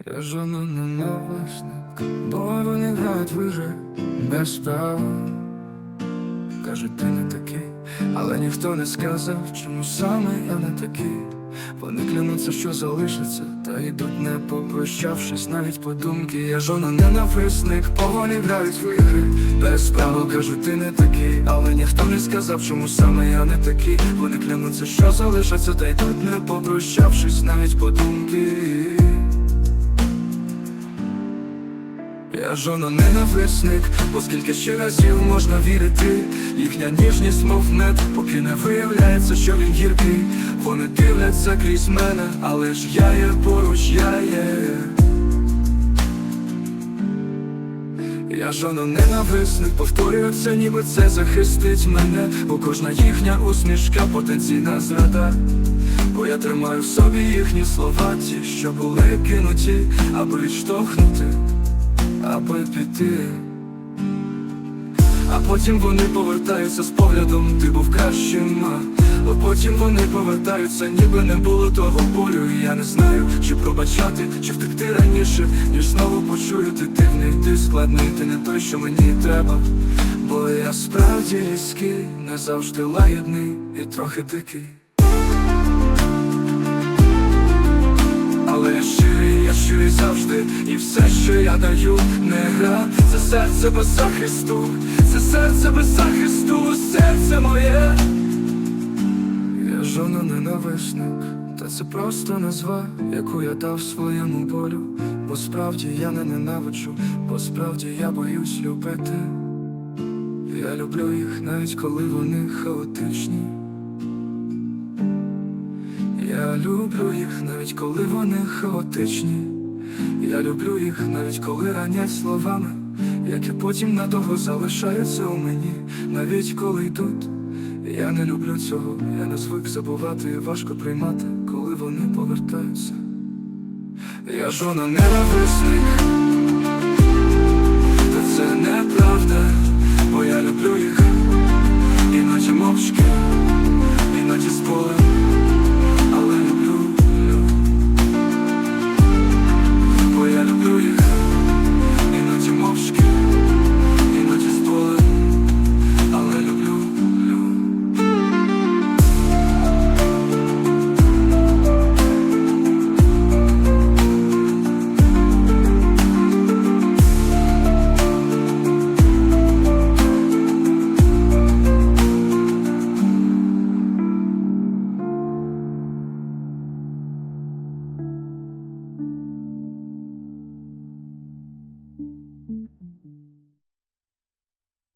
Я жону ненависник, бо вони грають в без права. Кажуть, ти не такий, але ніхто не сказав, чому саме я не такий. Вони клянуться, що залишаться, та йдуть не попрощавшись, навіть подумки. Я жона ненависник, бо вони грають в ігри без права. Кажуть, ти не такий, але ніхто не сказав, чому саме я не такий. Вони клянуться, що залишаться, та йдуть не попрощавшись, навіть подумки. Я жона ненависник, оскільки ще разів можна вірити, їхня ніжність, мов мед, поки не виявляється, що він гіркий. Вони дивляться крізь мене, але ж я є поруч, я є. Я жона ненависник, повторюю це, ніби це захистить мене, бо кожна їхня усмішка потенційна зрада. Бо я тримаю в собі їхні слова, ті, що були кинуті, аби відштовхнути аби піти. А потім вони повертаються з поглядом, ти був кращим. А потім вони повертаються, ніби не було того болю. Я не знаю, чи пробачати, чи втекти раніше, ніж знову почую ти дивний, ти складний, ти не той, що мені треба. Бо я справді різкий, не завжди лагідний і трохи дикий. Все, що я даю, не гра, це серце без захисту, це серце без захисту, серце моє. Я жона ненависник, та це просто назва, яку я дав своєму болю. Бо справді я не ненавиджу, бо справді я боюсь любити. Я люблю їх навіть коли вони хаотичні. Я люблю їх навіть коли вони хаотичні. Я люблю їх навіть коли ранять словами, які потім надовго залишаються у мені, навіть коли йдуть. Я не люблю цього, я не звик забувати і важко приймати, коли вони повертаються. Я жона ненависник,